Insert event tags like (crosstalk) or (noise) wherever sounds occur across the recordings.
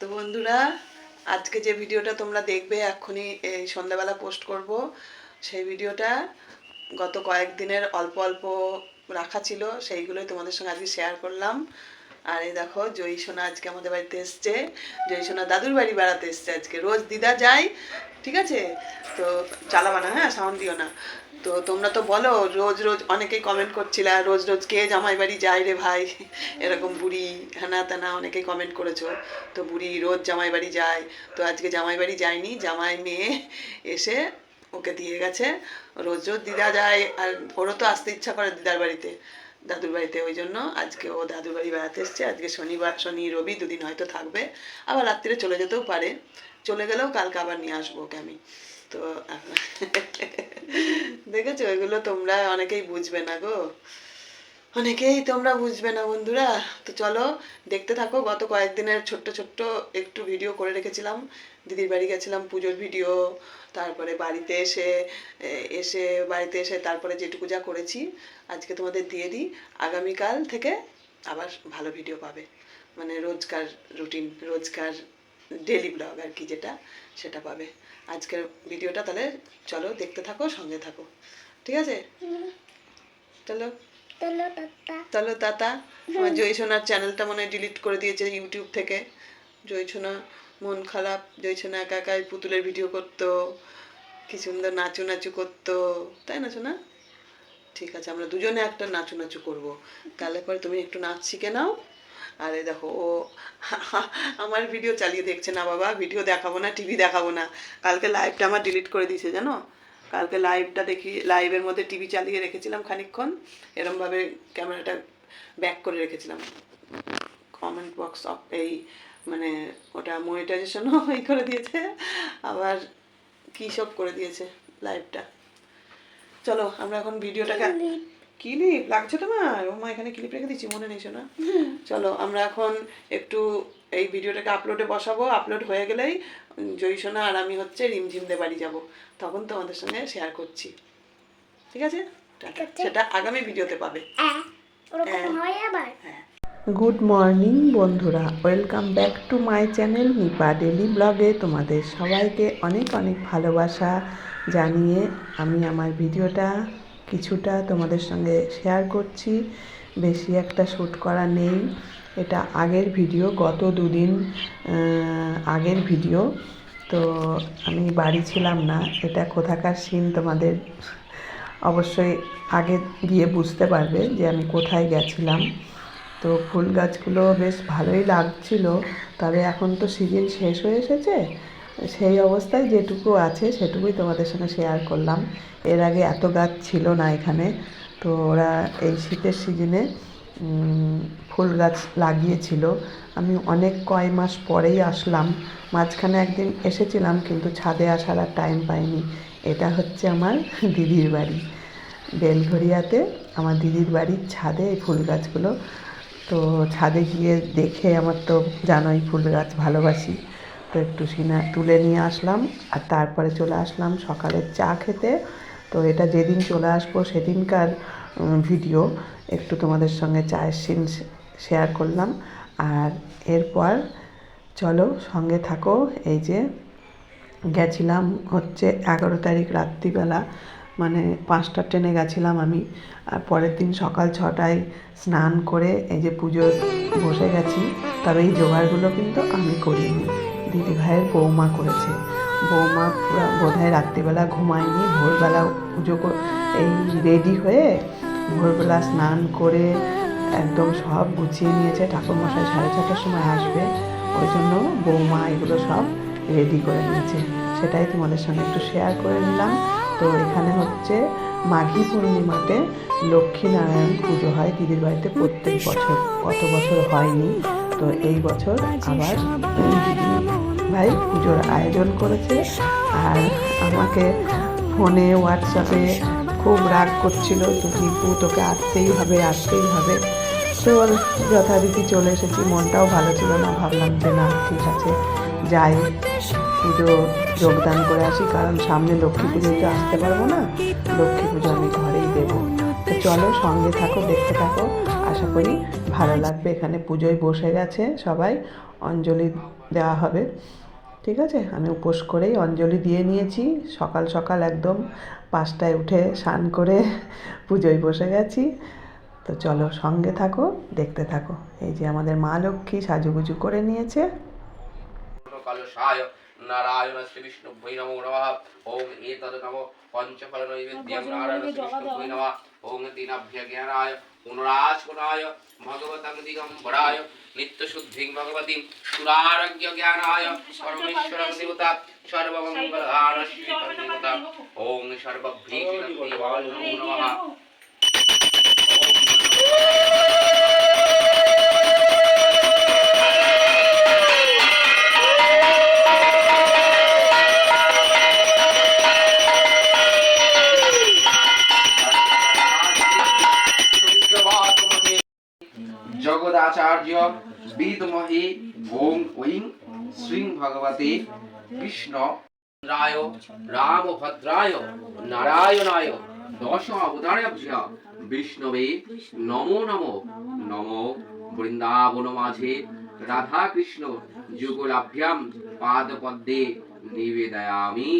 তো বন্ধুরা, আজকে যে ভিডিওটা তোমরা দেখবে, এক্ষুনি এই সন্ধ্যাবেলা পোস্ট করব। সেই ভিডিওটা গত কয়েকদিনের অল্প অল্প রাখা ছিল, সেইগুলোই তোমাদের সঙ্গে আজকে শেয়ার করলাম। আর এই দেখো জয়ী সোনা আজকে আমাদের বাড়িতে এসছে। জয়ী সোনা দাদুর বাড়ি বেড়াতে এসছে আজকে। রোজ দিদা যায়, ঠিক আছে? তো চালাবা না হ্যাঁ? সাউন্ড দিও না। তো তোমরা তো বলো, রোজ রোজ অনেকেই কমেন্ট করছিলা রোজ রোজ কে জামাই বাড়ি যায় রে ভাই? এরকম বুড়ি হ্যানা তেনা অনেকেই কমেন্ট করেছ। তো বুড়ি রোজ জামাই বাড়ি যায়। তো আজকে জামাই বাড়ি যায়নি, জামাই মেয়ে এসে ওকে দিয়ে গেছে। রোজ রোজ দিদা যায়, আর ওরও তো আসতে ইচ্ছা করে দিদার বাড়িতে, দাদুর বাড়িতে। ওই জন্য আজকে ও দাদুর বাড়ি বেড়াতে এসছে। আজকে শনিবার, শনি, রবি দুদিন হয়তো থাকবে। আবার রাত্রিরে চলে যেতেও পারে। চলে গেলেও কালকে আবার নিয়ে আসব ওকে আমি। তো (laughs) দেখেছ, এগুলো তোমরা অনেকেই বুঝবে না গো। অনেকেই তোমরা বুঝবে না বন্ধুরা। তো চলো, দেখতে থাকো, গত কয়েকদিনের ছোট্ট ছোট্ট একটু ভিডিও করে রেখেছিলাম। দিদির বাড়ি গেছিলাম পুজোর ভিডিও তারপরে বাড়িতে এসে এসে বাড়িতে এসে তারপরে যেটুকু যা করেছি, আজকে তোমাদের দিয়ে দিই। আগামীকাল থেকে আবার ভালো ভিডিও পাবে। মানে রোজকার রুটিন রোজকার ডেলি ব্লগ আর কি যেটা সেটা পাবে। আজকের ভিডিওটা তাহলে চলো দেখতে থাকো সঙ্গে থাকো। ঠিক আছে? চলো। চলো তাতা আমার জয়সোনার চ্যানেলটা মনে হয় ডিলিট করে দিয়েছে ইউটিউব থেকে। জয়সোনা মন খারাপ। জয়সোনা একা একাই পুতুলের ভিডিও করতো। কি সুন্দর নাচু নাচু করতো। তাই না সোনা? ঠিক আছে আমরা দুজনে একটা নাচু নাচু করব। তাহলে পরে তুমি একটু নাচ শিখে নাও। আর এই দেখো, ও (laughs) আমার ভিডিও চালিয়ে দেখছে না বাবা ভিডিও দেখাবো না টিভি দেখাবো না। কালকে লাইভটা আমার ডিলিট করে দিয়েছে, জানো? কালকে লাইভটা দেখি লাইভের মধ্যে টিভি চালিয়ে রেখেছিলাম খানিকক্ষণ, এরমভাবে ক্যামেরাটা ব্যাক করে রেখেছিলাম। কমেন্ট বক্স অফ এই মানে ওটা মনিটাইজেশনও (laughs) এই করে দিয়েছে, আবার কী সব করে দিয়েছে লাইভটা চলো, আমরা এখন ভিডিওটাকে ক্লিপ লাগছে তোমার? ও মা এখানে ক্লিপ রেখে দিচ্ছি মনে নেই শোনা। চলো আমরা এখন একটু এই ভিডিওটাকে আপলোডে বসাবো। আপলোড হয়ে গেলেই জয়ীসোনা আর আমি হচ্ছে রিমঝিমদের বাড়ি যাব। তখন তোমাদের সঙ্গে শেয়ার করছি। ঠিক আছে? সেটা আগামী ভিডিওতে পাবে। হ্যাঁ। ওরকম হয়। আবার? হ্যাঁ। গুড মর্নিং বন্ধুরা। Welcome back to my channel Nipa daily ব্লগে তোমাদের সবাইকে অনেক অনেক ভালোবাসা জানিয়ে আমি আমার ভিডিওটা কিছুটা তোমাদের সঙ্গে শেয়ার করছি। বেশি একটা শ্যুট করা নেই। এটা আগের ভিডিও গত দুদিন আগের ভিডিও তো আমি বাড়ি ছিলাম না। এটা কোথাকার সিন তোমাদের অবশ্যই আগে গিয়ে বুঝতে পারবে যে আমি কোথায় গেছিলাম। তো ফুল গাছগুলো বেশ ভালোই লাগছিল। তবে এখন তো সিজন শেষ হয়ে এসেছে। সেই অবস্থায় যেটুকু আছে সেটুকুই তোমাদের সঙ্গে শেয়ার করলাম। এর আগে এত গাছ ছিল না এখানে, তো ওরা এই শীতের সিজনে ফুল গাছ লাগিয়েছিল। আমি অনেক কয় মাস পরেই আসলাম। মাঝখানে একদিন এসেছিলাম, কিন্তু ছাদে আসার আর টাইম পাইনি। এটা হচ্ছে আমার (laughs) দিদির বাড়ি। বেলঘরিয়াতে আমার দিদির বাড়ির ছাদে এই ফুল গাছগুলো। তো ছাদে গিয়ে দেখে আমার তো জানোই ফুল গাছ ভালোবাসি। তো একটু সিনা তুলে নিয়ে আসলাম। আর তারপরে চলে আসলাম সকালের চা খেতে। তো এটা যেদিন চলে আসব সেদিনকার ভিডিও একটু তোমাদের সঙ্গে চায়ের সিন শেয়ার করলাম। আর এরপর চলো সঙ্গে থাকো, এই যে গেছিলাম হচ্ছে এগারো তারিখ রাত্রিবেলা মানে পাঁচটা ট্রেনে গেছিলাম আমি। আর পরের দিন সকাল ছটায় স্নান করে এই যে পুজো বসে গেছি, তবে এই জোগাড়গুলো কিন্তু আমি করিনি। দিদি ভাইয়ের বৌমা করেছে। বৌমা বোধহয় রাত্রিবেলা ঘুমায়নি, ভোরবেলা পুজো এই রেডি হয়ে ভোরবেলা স্নান করে একদম সব গুছিয়ে নিয়েছে। ঠাকুরমশাই সাড়ে ছটার সময় আসবে। ওই জন্য বৌমা এগুলো সব রেডি করে নিয়েছে। সেটাই তোমাদের সঙ্গে একটু শেয়ার করে নিলাম। তো এখানে হচ্ছে মাঘী পূর্ণিমাতে লক্ষ্মীনারায়ণ পুজো হয় দিদির বাড়িতে প্রত্যেক বছর। কত বছর হয়নি, তো এই বছর আবার দিদি ভাই পুজোর আয়োজন করেছে আর আমাকে ফোনে, হোয়াটসঅ্যাপে খুব রাগ করছিল তো কিন্তু, তোকে আসতেই হবে আসতেই হবে। তো যথারীতি চলে এসেছি, মনটাও ভালো ছিল না, ভাবলাম যে না, ঠিক আছে, যাই, পুজো যোগদান করে আসি, কারণ সামনে লক্ষ্মী পুজোয় তো আসতে পারব না, লক্ষ্মী পুজো আমি ঘরেই দেবো। তো চলো সঙ্গে থাকো, দেখতে থাকো, আশা করি ভালো লাগবে। এখানে পুজোয় বসে গেছে সবাই। অঞ্জলি দেওয়া হবে। ঠিক আছে? আমি উপোস করেই অঞ্জলি দিয়ে নিয়েছি। সকাল সকাল একদম পাঁচটায় উঠে স্নান করে পুজোয় বসে গেছি। তো চলো সঙ্গে থাকো, দেখতে থাকো। এই যে আমাদের মা লক্ষ্মী সাজুগুজু করে নিয়েছে। নারায়ণ শ্রী বিষ্ণু ভৈ ওম এতদ নমো পঞ্চফল নৈবেদ্যং নারায়ণ শ্রী বিষ্ণু ওম জ্ঞানায় পুনরাস্কুনায় ভগবতং দিগম্বরায় নিত্য শুদ্ধিং ভগবতীং সুরারোগ্য জ্ঞানায় পরমেশ্বরং দেবতা সর্বমঙ্গলান শ্রীতং দেবতা ওম সর্বভ্রীতি নমো বিদমহি ওং ঐং শ্রী ভগবতে কৃষ্ণ রায়, রামভদ্রায়, নারায়ণায় দশ অবতারেভ্য বিষ্ণবে নমো নমো। নমো। বৃন্দাবন মাঝে রাধা কৃষ্ণ যুগলাভ্যাম পাদপদ্মে নিবেদয়ামি।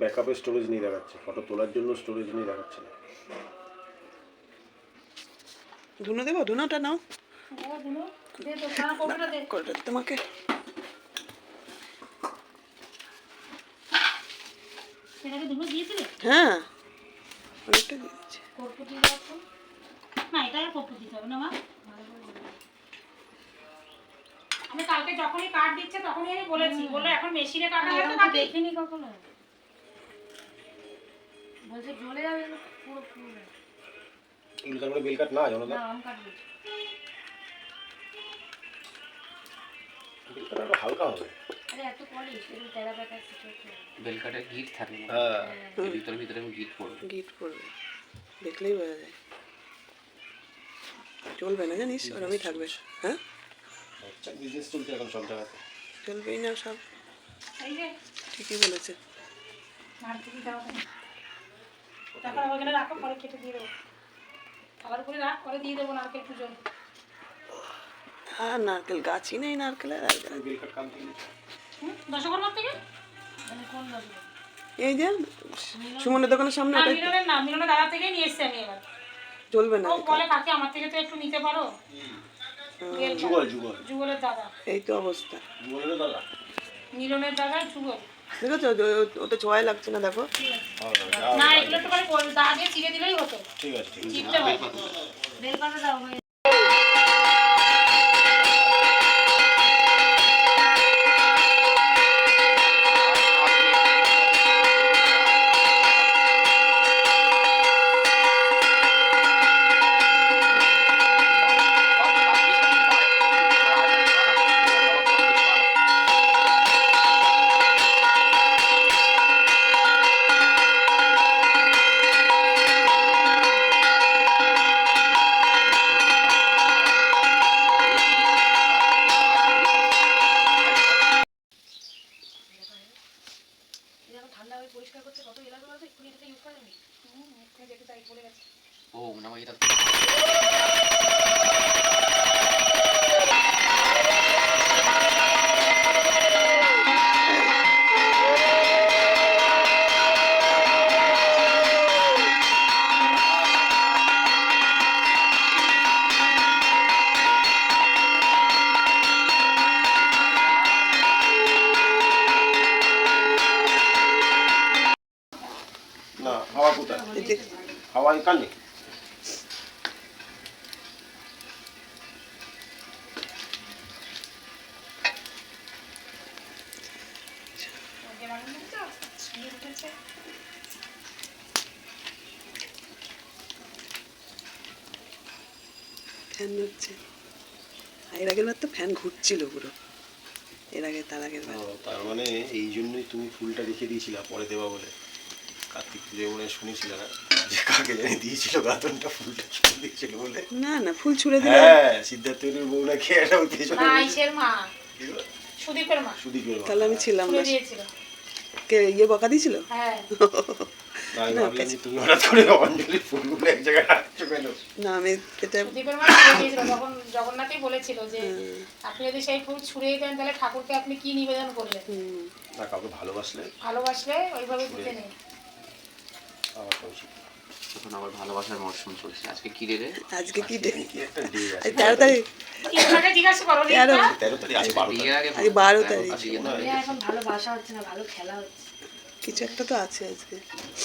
ব্যাকআপের স্টোরেজ নিয়ে দেখাচ্ছে ফটো তোলার জন্য স্টোরেজ নিয়ে দেখাচ্ছে না। ধুনো দেবো? ধুনোটা নাও। তোমাকে? হ্যাঁ। অনেকটা দিয়ে দাও না এটা কর্পূর দিতে হবে না মা। আমি কালকে যখনই কার্ড দিচ্ছে তখনই আমি বলেছি। বলল এখন মেশিনে কাটা হয় তো দেখিনি কখনো। বলছে জ্বলে যাবে পুরো পুরো বেল কাট না জনদা না আম কাটবে বেল হালকা হবে। আরে এত পলিশ পাতা কিছু গিট থাকে হ্যাঁ। ভিতরে ভিতরে গিট পড়বে গিট পড়বে দেখলেই বোঝা যায়। চলবে না জানিস? ওরমই থাকবে। হ্যাঁ? আচ্ছা বিজনেস চলছে এখন সব জায়গাতে। চলবেই না সব। ঠিকই বলেছে। দাও তারপর ওখানে রাখো পরে কেটে দিয়ে দেবো। খাবার করে রাখ পরে দিয়ে দেবো নারকেল পুজো আর নারকেল গাছই নেই নারকেলের থেকে দশকর্মার থেকে? মানে কোন এই যে সুমনের দোকানের সামনে না মিলনের না মিলনের দাদা থেকেই নিয়ে এসছি আমি এবার। চলবে না ও বলে কাকে আমার থেকে তো একটু নিতে পারো? যুগল যুগল। যুগলের দাদা। এই তো অবস্থা। যুগলেরও দাদা। মিলনের দাদা যুগল। দেখেছ? ও- ওতে ছোঁয়াই লাগছে না দেখো। হ্যাঁ, না এগুলো একটু করে দা চিড়ে দিলেই হতো। ঠিক আছে ঠিক আছে। ফ্যান হচ্ছে। এর আগের বার তো ফ্যান ঘুরছিল পুরো। এর আগে তার আগের বার। তার মানে এই জন্যই তুমি ফুলটা রেখে দিয়েছিলা পরে দেওয়া বলে। কার্তিক পুজোয় মনে শুনেছিল না? যে কাকে জানি দিয়েছিল গাতনটা ফুলটা ছুঁড়ে দিয়েছিল বলে। না না ফুল ছুঁড়ে দিলে হ্যাঁ সিদ্ধার্থের বউ নাকি না আইসের মা। সুদীপের মা। সুদীপের মা। তাহলে আমি ছিলাম না। দিয়েছিল। কে ইয়ে বকা দিয়েছিল? হ্যাঁ। আমি না এটা জগন্নাথই বলেছিল যে আপনি যদি সেই ফুল ছুঁড়েই দেন তাহলে ঠাকুরকে আপনি কি নিবেদন করলেন? হুম, না কাউকে ভালোবাসলে ভালোবাসলে ওইভাবে দিতে নেই। আমার এখন আবার ভালোবাসার মরশুম চলছে। আজকে কি রে রে আজকে কি আজ তেরো তারিখ। বারো তারিখ। বিয়ের তারিখ। এখন ভালোবাসা হচ্ছে না ভালো খেলা হচ্ছে। কিছু একটা তো আছে আজকে।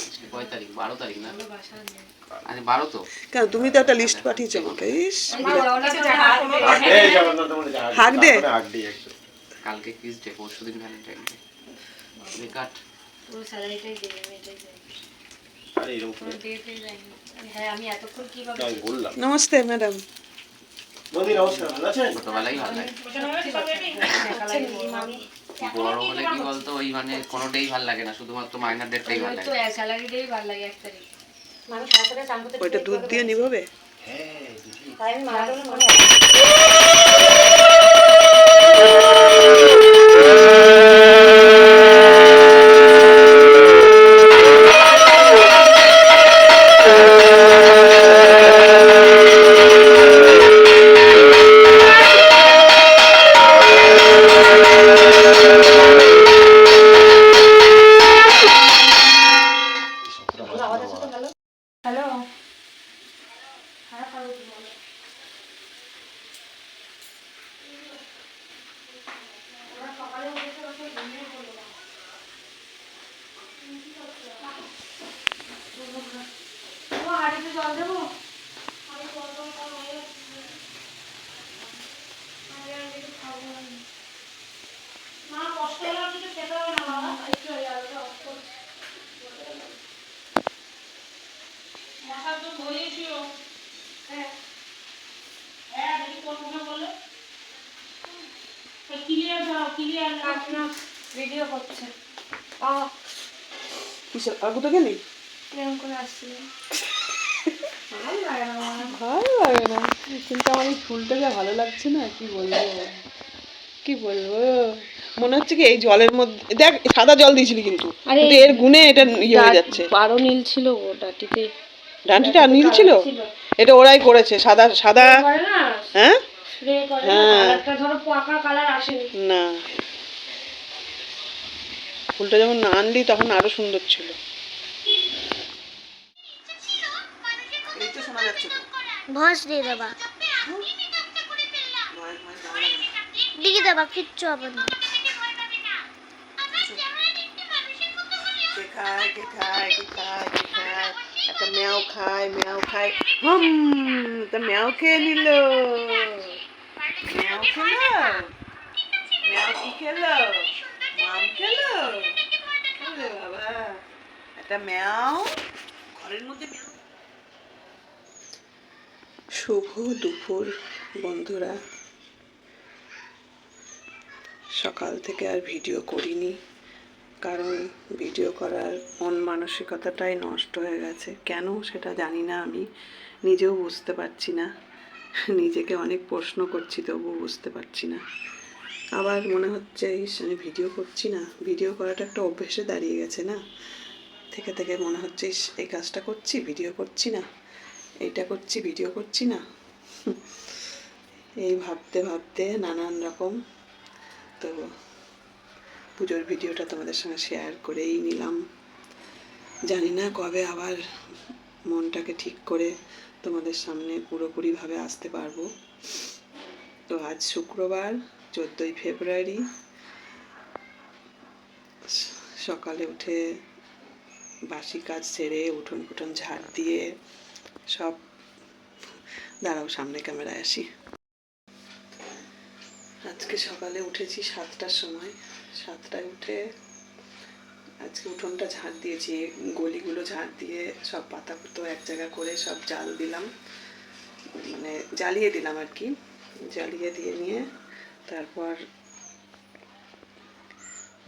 আজকে কয় তারিখ? বারো তারিখ না? ভালোবাসা নেই আজ বারো তো। কেন তুমি তো একটা লিস্ট পাঠিয়েছো আমাকে ইস। হাক ডে হয় কালকে কিস ডে পরশু দিন ভ্যালেন্টাইন ডে বেকার পুরো স্যালারিটাই আমি এটাই আরে এরকম পুরো হ্যাঁ আমি এতক্ষণ কীভাবে আমি বললাম। নমস্তে ম্যাডাম। মোদি নমস্কার ভালো আছেন? ছোটবেলায় ভালো লাগে। দেখা লাগে আমি বড় হলে কি বলতো ওই মানে কোনোটাই ভালো লাগে না শুধুমাত্র মাইনার ডেটটাই ভালো তো লাগে স্যালারিটাই ভালো লাগে এক তারিখ। মানুষ তাড়াতাড়ি চান করতে ওইটা দুধ দিয়ে নিভাবে? হ্যাঁ তাই আমি মারা মনে হয় (laughs) ভিডিও করছে। কিসের? আগু তো গেলি? এরকম করে আসছিল ভালো লাগে না কিন্তু আমার এই ফুলটা যা ভালো লাগছে না কি বলব? কি বলব? মনে হচ্ছে কি এই জলের মধ্যে দেখ সাদা জল দিয়েছিলি কিন্তু। এর গুণে এটা ইয়ে হয়ে যাচ্ছে। বারো নীল ছিল ওটাটিতে ডান্টিটা নীল ছিল? এটা ওরাই করেছে সাদা সাদা হ্যাঁ? হ্যাঁ। না। ফুলটা যখন না আনলি তখন আরও সুন্দর ছিল। এই তো শোনা যাচ্ছে তো। ভস দিয়ে দেবা। লিখে দেবা কিচ্ছু হবে না। খায় কে খায় কে খায় কে খায় একটা ম্যাও খায় ম্যাও খায়। হুম তা ম্যাও খেয়ে নিল। ম্যাও খেলো? ম্যাও কি খেলো? একটা ম্যাও? ঘরের মধ্যে শুভ দুপুর, বন্ধুরা। সকাল থেকে আর ভিডিও করিনি, কারণ ভিডিও করার মন মানসিকতাটাই নষ্ট হয়ে গেছে। কেন সেটা জানি না আমি, নিজেও বুঝতে পারছি না। নিজেকে অনেক প্রশ্ন করছি, তবুও বুঝতে পারছি না। আবার মনে হচ্ছে, ইস, আমি ভিডিও করছি না। ভিডিও করাটা একটা অভ্যেসে দাঁড়িয়ে গেছে না? থেকে থেকে মনে হচ্ছে, ইস, এই কাজটা করছি, ভিডিও করছি না। এইটা করছি, ভিডিও করছি না। এই ভাবতে ভাবতে নানান রকম, তো পুজোর ভিডিওটা তোমাদের সঙ্গে শেয়ার করেই নিলাম। জানি না কবে আবার মনটাকে ঠিক করে তোমাদের সামনে পুরোপুরিভাবে আসতে পারব। তো আজ শুক্রবার চোদ্দোই ফেব্রুয়ারি সকালে উঠে বাসি কাজ সেরে উঠোন ফুটন ঝাড় দিয়ে সব দাঁড়াও, সামনে ক্যামেরায় আসি। আজকে সকালে উঠেছি সাতটার সময়। সাতটায় উঠে আজকে উঠোনটা ঝাড় দিয়েছি, গলিগুলো ঝাড় দিয়ে সব পাতা পুতো এক জায়গা করে সব জাল দিলাম। মানে জ্বালিয়ে দিলাম আর কি। জ্বালিয়ে দিয়ে নিয়ে তারপর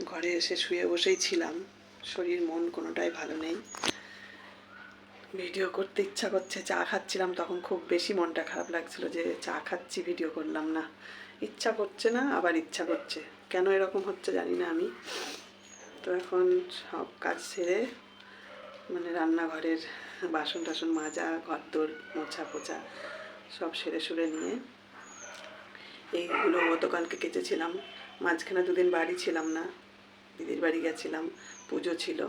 ঘরে এসে শুয়ে বসেই ছিলাম। শরীর, মন কোনোটাই ভালো নেই। ভিডিও করতে ইচ্ছা করছে, চা খাচ্ছিলাম, তখন খুব বেশি মনটা খারাপ লাগছিল যে চা খাচ্ছি, ভিডিও করলাম না। ইচ্ছা করছে না, আবার ইচ্ছা করছে। কেন এরকম হচ্ছে জানি না আমি। তো এখন সব কাজ সেরে মানে রান্নাঘরের বাসন টাসন মাজা ঘর দোর মোছা পোছা সব সেরে সুরে নিয়ে এইগুলো গতকালকে কেচেছিলাম। মাঝখানে দুদিন বাড়ি ছিলাম না। দিদির বাড়ি গেছিলাম, পুজো ছিল।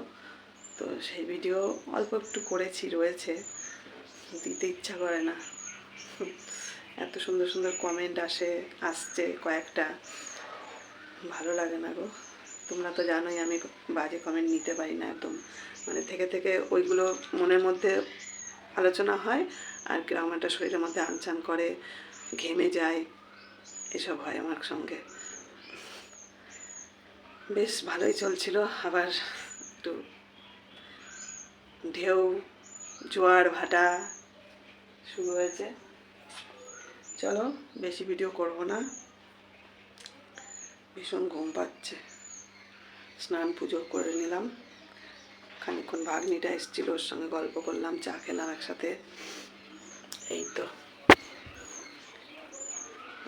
তো সেই ভিডিও অল্প একটু করেছি, রয়েছে। দিতে ইচ্ছা করে না। এত সুন্দর সুন্দর কমেন্ট আসে, আসছে কয়েকটা। ভালো লাগে না গো। তোমরা তো জানোই আমি বাজে কমেন্ট নিতে পারি না একদম। মানে থেকে থেকে ওইগুলো মনের মধ্যে আলোচনা হয় আর কীরকম একটা শরীরের মধ্যে আনচান করে, ঘেমে যায়। এসব হয় আমার সঙ্গে। বেশ ভালোই চলছিল, আবার একটু ঢেউ, জোয়ার ভাটা শুরু হয়েছে। চলো, বেশি ভিডিও করব না। ভীষণ ঘুম পাচ্ছে। স্নান পুজো করে নিলাম। খানিকক্ষণ ভাগ্নিটা এসেছিল, ওর সঙ্গে গল্প করলাম, চা খেলাম একসাথে। এই তো।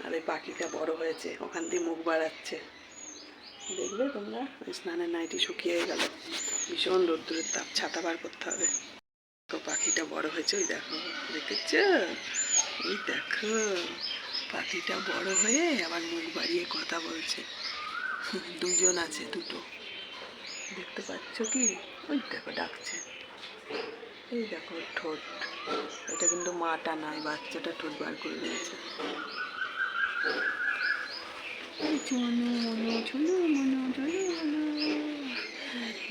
আর এই পাখিটা বড় হয়েছে, ওখান দিয়ে মুখ বাড়াচ্ছে। দেখবে তোমরা? স্নানের নাইটি শুকিয়ে গেল। ভীষণ রোদ্দুরের তাপ, ছাতা বার করতে হবে। তো পাখিটা বড় হয়েছে, ওই দেখো, দেখেছ? ওই দেখো, পাখিটা বড় হয়ে আবার মুখ বাড়িয়ে কথা বলছে। দুজন আছে, দুটো। দেখতে পাচ্ছ কি? ওই দেখো, ডাকছে। এই দেখো, ঠোঁট। এটা কিন্তু মাটা নয়, বাচ্চাটা ঠোঁট বার করে নিয়েছে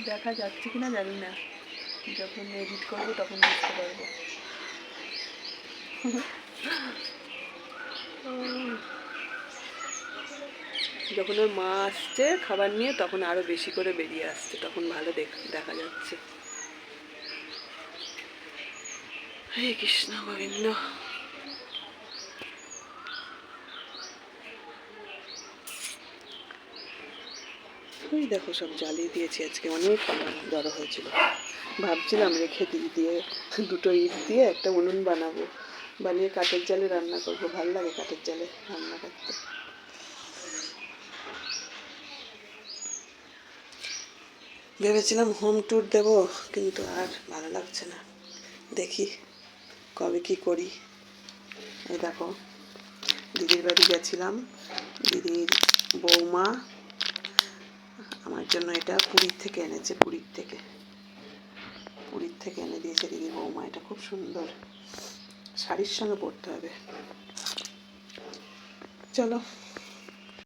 দেখা যাচ্ছে কিনা জানি না। যখন এডিট করব তখন বুঝতে পারব। যখন ওর মা আসছে খাবার নিয়ে, তখন আরও বেশি করে বেরিয়ে আসছে, তখন ভালো দেখ- দেখা যাচ্ছে। হরে কৃষ্ণ গোবিন্দ। ওই দেখো, সব জ্বালিয়ে দিয়েছি। আজকে অনেক জড়ো হয়েছিল। ভাবছিলাম রেখে দিই, দিয়ে দুটো ইট দিয়ে একটা উনুন বানাবো। বানিয়ে কাঠের জালে রান্না করব। ভালো লাগে কাঠের জালে রান্না করতে। ভেবেছিলাম হোম ট্যুর দেবো, কিন্তু আর ভালো লাগছে না। দেখি কবে কি করি। এই দেখো, দিদির বাড়ি গেছিলাম। দিদির বৌমা আমার জন্য এটা পুরীর থেকে এনেছে, পুরীর থেকে। পুরীর থেকে এনে দিয়েছে দিদি বৌমা, এটা খুব সুন্দর। শাড়ির সঙ্গে পরতে হবে। চলো।